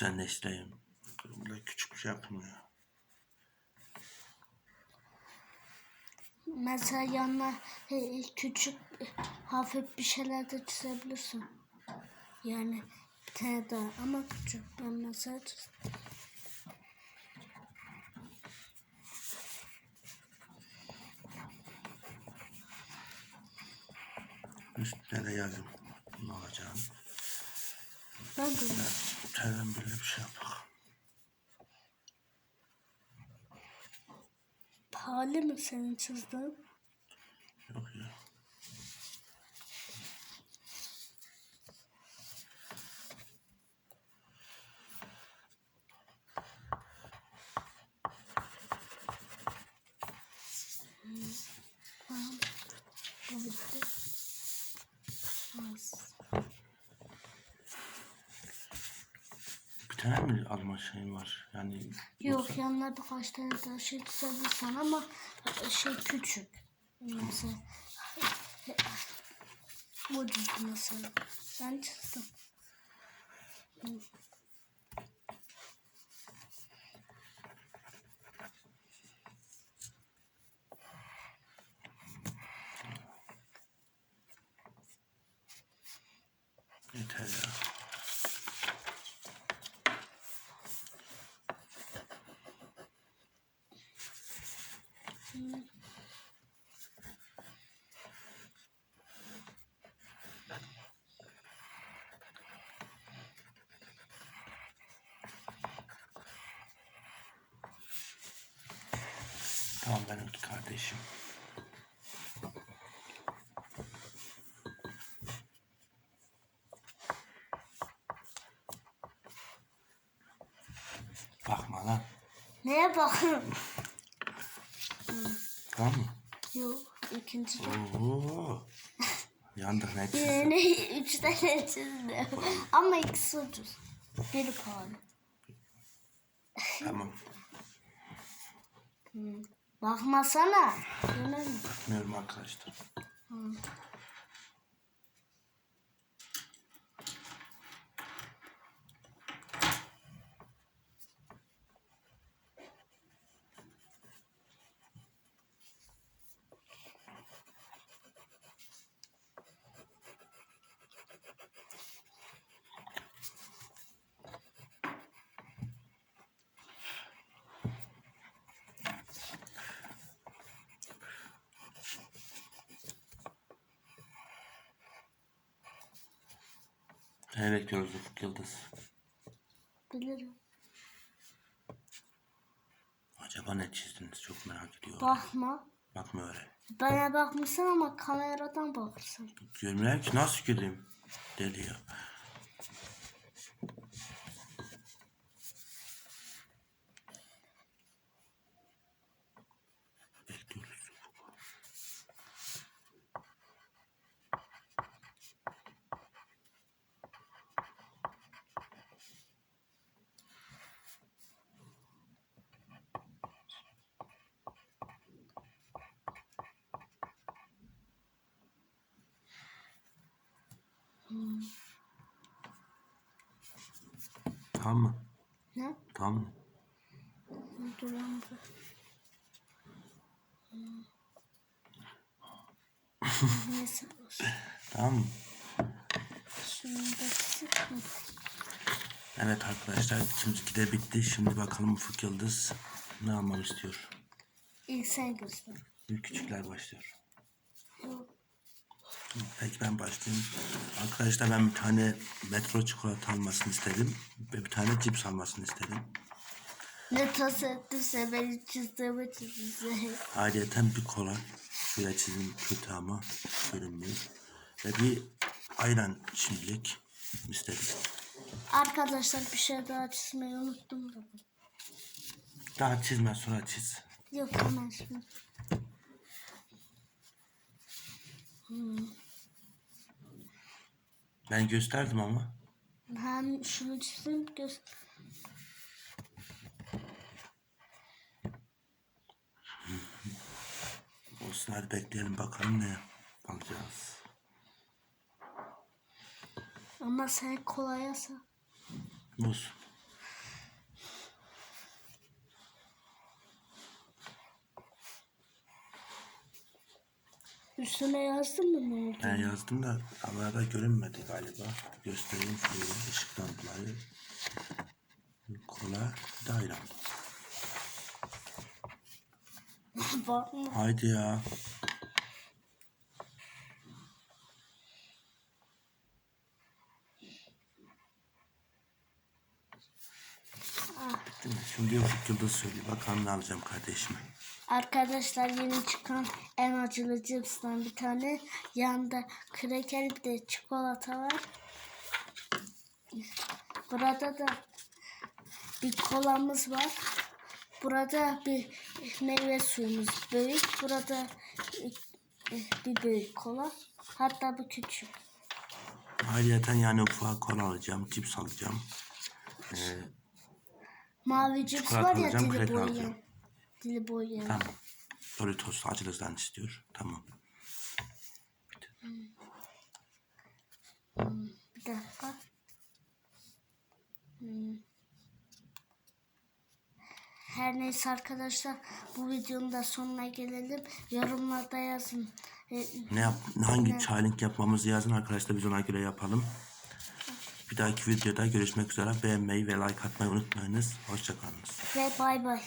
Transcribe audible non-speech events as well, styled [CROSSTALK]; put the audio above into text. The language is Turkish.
düzenleştireyim. Böyle küçük bir şey yapmıyor. Mesela yanına e, küçük e, hafif bir şeyler de çizebilirsin. Yani bir tane daha ama küçük. Ben mesela çizdim. Üstüne de yazayım. Ne olacağını. Ben de öyle. Telden böyle bir şey yapak. Pahalı mı senin çizdiğin? Yok ya. Tamam. Bu bitti. Az. Bir tane mi alma şeyin var? Yani Yok yanına birkaç tane daha şey çizebilirsin ama e, şey küçük. Mesela bu düzgün mesela. Ben çizdim. Tamam ben öldü kardeşim. Bakma lan. Neye bakın? Tamam mı? Yok ikinci de. Oo. Yandık ne [LAUGHS] çizdin? Yani üç tane çizdim. Ama ikisi ucuz. Biri pahalı. Tamam. Bakmasana. Bakmıyorum arkadaşlar. Ne bekliyoruz Ufuk Yıldız? Bilirim. Acaba ne çizdiniz? Çok merak ediyorum. Bakma. Bakma öyle. Bana bakmışsın ama kameradan bakırsın. Görmüyor ki nasıl göreyim? Deli ya. Tamam mı? Ne? Tamam mı? Dur lan. [LAUGHS] Neyse olsun. Tamam mı? Şunu da. Evet arkadaşlar ikinciki de bitti. Şimdi bakalım Ufuk Yıldız ne almamı istiyor. İlk sen göster. Bir küçükler başlıyor. Peki ben başlayayım. Arkadaşlar ben bir tane metro çikolata almasını istedim. Ve bir tane cips almasını istedim. Ne tas ettiyse beni çizdiğimi çizdi. Ayrıca bir kola. Şöyle çizim kötü ama görünmüyor. Ve bir ayran şimdilik istedim. Arkadaşlar bir şey daha çizmeyi unuttum da. Daha çizme sonra çiz. Yok hemen şimdi. Ben gösterdim ama. Ben şunu çizdim göz. Olsun hadi bekleyelim bakalım ne bakacağız. Ama sen kolayasa. Olsun. Üstüne yazdın mı ne oldu? Ben yazdım da kamerada görünmedi galiba. Göstereyim şöyle ışıktan dolayı. Kola ayran. Bakma. Haydi ya. Değil mi? Şimdi Ufuk Yıldız söylüyor. Bakalım ne alacağım kardeşime. Arkadaşlar yeni çıkan en acılı cipsden bir tane. Yanında kraker bir de çikolata var. Burada da bir kolamız var. Burada bir meyve suyumuz büyük. Burada bir büyük kola. Hatta bu küçük. Ayrıyeten yani ufak kola alacağım. Cips alacağım. Ee, Mavi cips var ya alacağım, dili alacağım. Dili boyayan. tamam. Doritos acılıdan istiyor. Tamam. Bir dakika. Hmm. Her neyse arkadaşlar bu videonun da sonuna gelelim. Yorumlarda yazın. E, Ne yap, hangi challenge yapmamızı yazın arkadaşlar biz ona göre yapalım. Bir dahaki videoda görüşmek üzere. Beğenmeyi ve like atmayı unutmayınız. Hoşçakalınız. ve bay bay.